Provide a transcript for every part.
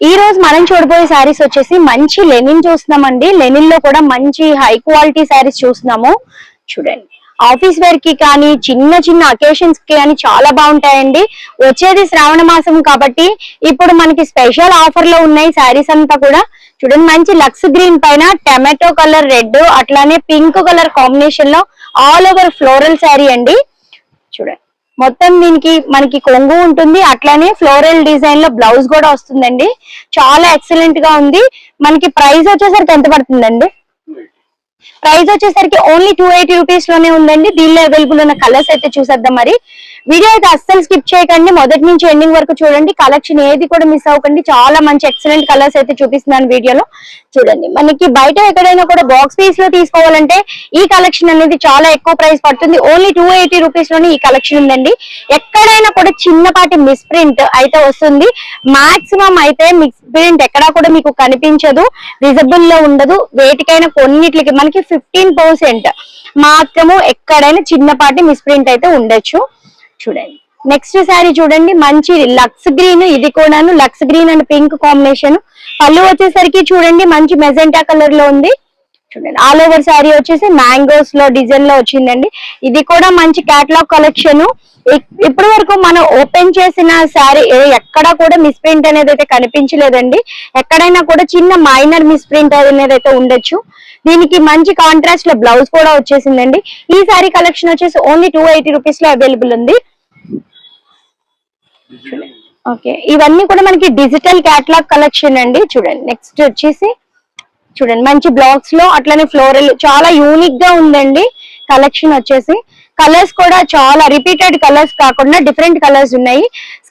ఈ రోజు మనం చూడబోయే శారీస్ వచ్చేసి మంచి లెనిన్ చూస్తున్నామండి. లెనిన్లో కూడా మంచి హై క్వాలిటీ శారీస్ చూస్తున్నాము. చూడండి. ఆఫీస్ వేర్కి కానీ చిన్న చిన్న అకేషన్స్కి కానీ చాలా బాగుంటాయండి. వచ్చేది శ్రావణ మాసం కాబట్టి ఇప్పుడు మనకి స్పెషల్ ఆఫర్లో ఉన్నాయి శారీస్ అంతా కూడా. చూడండి మంచి లక్స్ గ్రీన్ పైన టమాటో కలర్ రెడ్ అట్లానే పింక్ కలర్ కాంబినేషన్లో ఆల్ ఓవర్ ఫ్లోరల్ శారీ అండి. చూడండి. మొత్తం దీనికి మనకి కొంగు ఉంటుంది అట్లానే ఫ్లోరల్ డిజైన్లో బ్లౌజ్ కూడా వస్తుందండి. చాలా ఎక్సలెంట్గా ఉంది. మనకి ప్రైస్ వచ్చేసరికి ఎంత పడుతుందండి? ప్రైస్ వచ్చేసరికి ఓన్లీ టూ ఎయిటీ రూపీస్లోనే ఉందండి. దీనిలో అవైలబుల్ ఉన్న కలర్స్ అయితే చూసేద్దాం మరి. వీడియో అయితే అస్సలు స్కిప్ చేయకండి. మొదటి నుంచి ఎండింగ్ వరకు చూడండి. కలెక్షన్ ఏది కూడా మిస్ అవ్వకండి. చాలా మంచి ఎక్సలెంట్ కలర్స్ అయితే చూపిస్తున్నాను వీడియోలో. చూడండి. మనకి బయట ఎక్కడైనా కూడా బాక్స్ పీస్లో తీసుకోవాలంటే ఈ కలెక్షన్ అనేది చాలా ఎక్కువ ప్రైస్ పడుతుంది. ఓన్లీ టూ ఎయిటీ రూపీస్లోనే ఈ కలెక్షన్ ఉందండి. ఎక్కడైనా కూడా చిన్నపాటి మిస్ ప్రింట్ అయితే వస్తుంది. మాక్సిమం అయితే మిస్ ప్రింట్ ఎక్కడా కూడా మీకు కనిపించదు. విజిబుల్లో ఉండదు. వేటికైనా కొన్నిట్లకి మనకి ఫిఫ్టీన్ పర్సెంట్ మాత్రము ఎక్కడైనా చిన్నపాటి మిస్ప్రింట్ అయితే ఉండొచ్చు. చూడండి. నెక్స్ట్ శారీ చూడండి మంచి లక్స్ గ్రీన్ ఇది కూడాను lux green and pink combination. పళ్ళు వచ్చేసరికి చూడండి మంచి మెజెంటా కలర్లో ఉంది. చూడండి ఆల్ ఓవర్ శారీ వచ్చేసి మ్యాంగోస్లో డిజైన్లో వచ్చిందండి. ఇది కూడా మంచి కేటలాగ్ కలెక్షన్ ఇప్పటి వరకు మనం ఓపెన్ చేసిన శారీ ఎక్కడా కూడా మిస్ ప్రింట్ అనేది అయితే కనిపించలేదండి. ఎక్కడైనా కూడా చిన్న మైనర్ మిస్ ప్రింట్ అనేది అయితే ఉండొచ్చు. దీనికి మంచి కాంట్రాస్ట్లో బ్లౌజ్ కూడా వచ్చేసిందండి. ఈ శారీ కలెక్షన్ వచ్చేసి ఓన్లీ టూ ఎయిటీ రూపీస్లో అవైలబుల్ ఉంది. ఓకే ఇవన్నీ కూడా మనకి డిజిటల్ క్యాటలాగ్ కలెక్షన్ అండి. చూడండి. నెక్స్ట్ వచ్చేసి చూడండి మంచి బ్లాక్స్లో అట్లనే ఫ్లోరల్ చాలా యూనిక్గా ఉందండి కలెక్షన్ వచ్చేసి. కలర్స్ కూడా చాలా రిపీటెడ్ కలర్స్ కాకుండా డిఫరెంట్ కలర్స్ ఉన్నాయి.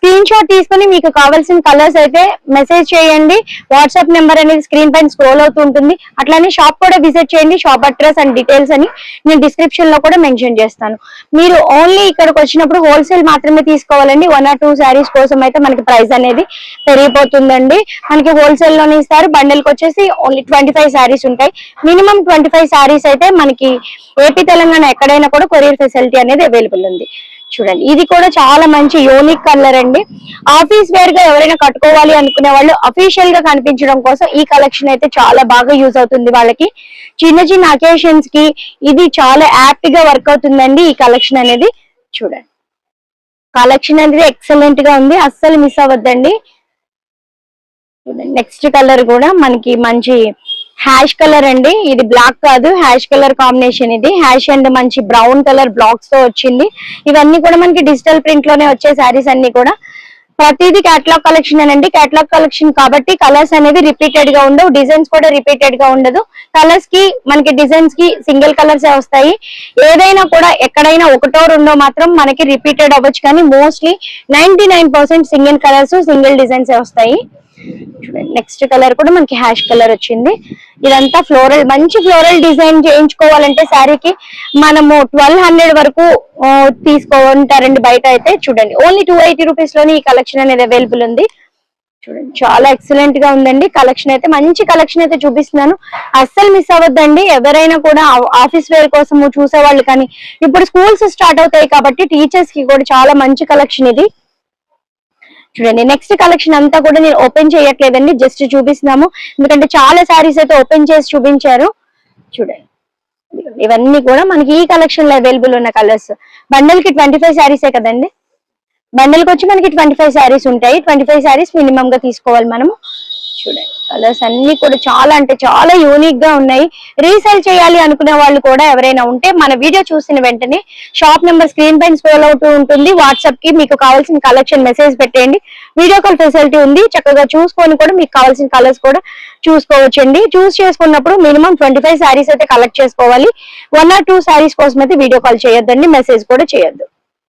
స్క్రీన్ షాట్ తీసుకొని మీకు కావాల్సిన కలర్స్ అయితే మెసేజ్ చేయండి. వాట్సాప్ నెంబర్ అనేది స్క్రీన్ పైన స్క్రోల్ అవుతుంటుంది అట్లానే షాప్ కూడా విజిట్ చేయండి. షాప్ అడ్రస్ అండ్ డీటెయిల్స్ అని నేను డిస్క్రిప్షన్లో కూడా మెన్షన్ చేస్తాను. మీరు ఓన్లీ ఇక్కడికి వచ్చినప్పుడు హోల్సేల్ మాత్రమే తీసుకోవాలండి. వన్ ఆర్ టూ శారీస్ కోసం అయితే మనకి ప్రైస్ అనేది పెరిగిపోతుందండి. మనకి హోల్సేల్లోనే ఇస్తారు. బండిల్కి వచ్చేసి ఓన్లీ ట్వంటీ ఫైవ్ శారీస్ ఉంటాయి. మినిమం ట్వంటీ ఫైవ్ శారీస్ అయితే మనకి ఏపీ తెలంగాణ ఎక్కడైనా కూడా కొరియర్ ఫెసిలిటీ అనేది అవైలబుల్ ఉంది. చూడండి. ఇది కూడా చాలా మంచి యూనిక్ కలర్ అండి. ఆఫీస్ వేర్గా ఎవరైనా కట్టుకోవాలి అనుకునే వాళ్ళు అఫీషియల్గా కనిపించడం కోసం ఈ కలెక్షన్ అయితే చాలా బాగా యూజ్ అవుతుంది వాళ్ళకి. చిన్న చిన్న అకేషన్స్కి ఇది చాలా యాప్ట్గా వర్క్ అవుతుందండి ఈ కలెక్షన్ అనేది. చూడండి. కలెక్షన్ అనేది ఎక్సలెంట్గా ఉంది. అస్సలు మిస్ అవ్వద్దండి. నెక్స్ట్ కలర్ కూడా మనకి మంచి హ్యాష్ కలర్ అండి. ఇది బ్లాక్ కాదు. హ్యాష్ కలర్ కాంబినేషన్ ఇది. హ్యాష్ అండ్ మంచి బ్రౌన్ కలర్ బ్లాక్స్తో వచ్చింది. ఇవన్నీ కూడా మనకి డిజిటల్ ప్రింట్లోనే వచ్చే శారీస్ అన్ని కూడా. ప్రతిది కేటలాగ్ కలెక్షన్ అండి కేటలాగ్ కలెక్షన్ కాబట్టి కలర్స్ అనేది రిపీటెడ్గా ఉండవు. డిజైన్స్ కూడా రిపీటెడ్గా ఉండదు. కలర్స్కి మనకి డిజైన్స్కి సింగిల్ కలర్స్ వస్తాయి. ఏదైనా కూడా ఎక్కడైనా ఒకటో రెండో మాత్రం మనకి రిపీటెడ్ అవ్వచ్చు. కానీ mostly ninety nine percent single colours single designs వస్తాయి. చూడండి. నెక్స్ట్ కలర్ కూడా మనకి హ్యాష్ కలర్ వచ్చింది. ఇదంతా ఫ్లోరల్ మంచి ఫ్లోరల్ డిజైన్ చేయించుకోవాలంటే శారీకి మనము ట్వెల్వ్ హండ్రెడ్ వరకు తీసుకుంటారండి బయట అయితే. చూడండి. ఓన్లీ టూ ఎయిటీ రూపీస్లోనే ఈ కలెక్షన్ అనేది అవైలబుల్ ఉంది. చూడండి. చాలా ఎక్సలెంట్గా ఉందండి. కలెక్షన్ అయితే మంచి కలెక్షన్ అయితే చూపిస్తున్నాను. అస్సలు మిస్ అవ్వద్దండి. ఎవరైనా కూడా ఆఫీస్ వేర్ కోసం చూసేవాళ్ళు కానీ ఇప్పుడు స్కూల్స్ స్టార్ట్ అవుతాయి కాబట్టి టీచర్స్కి కూడా చాలా మంచి కలెక్షన్ ఇది. చూడండి నెక్స్ట్ కలెక్షన్ అంతా కూడా నేను ఓపెన్ చేయట్లేదండి జస్ట్ చూపిస్తున్నాము. ఎందుకంటే చాలా శారీస్ అయితే ఓపెన్ చేసి చూపించారు. చూడండి. ఇవన్నీ కూడా మనకి ఈ కలెక్షన్లో అవైలబుల్ ఉన్న కలర్స్ బండల్కి ట్వంటీ ఫైవ్ శారీసే కదండి? బండల్కి వచ్చి మనకి ట్వంటీ ఫైవ్ శారీస్ ఉంటాయి. ట్వంటీ ఫైవ్ శారీస్ మినిమం గా తీసుకోవాలి మనము. చూడండి. కలర్స్ అన్ని కూడా చాలా అంటే చాలా యూనిక్గా ఉన్నాయి. రీసేల్ చేయాలి అనుకునే వాళ్ళు కూడా ఎవరైనా ఉంటే మన వీడియో చూసిన వెంటనే షాప్ నెంబర్ స్క్రీన్ పైన స్క్రోల్ అవుతూ ఉంటుంది. వాట్సాప్కి మీకు కావాల్సిన కలెక్షన్ మెసేజ్ పెట్టేయండి. వీడియో కాల్ ఫెసిలిటీ ఉంది. చక్కగా చూసుకొని కూడా మీకు కావాల్సిన కలర్స్ కూడా చూసుకోవచ్చండి. చూస్ చేసుకున్నప్పుడు మినిమం ట్వంటీ ఫైవ్ అయితే కలెక్ట్ చేసుకోవాలి. వన్ ఆర్ టూ శారీస్ కోసం అయితే వీడియో కాల్ చేయొద్దండి. మెసేజ్ కూడా చేయొద్దు.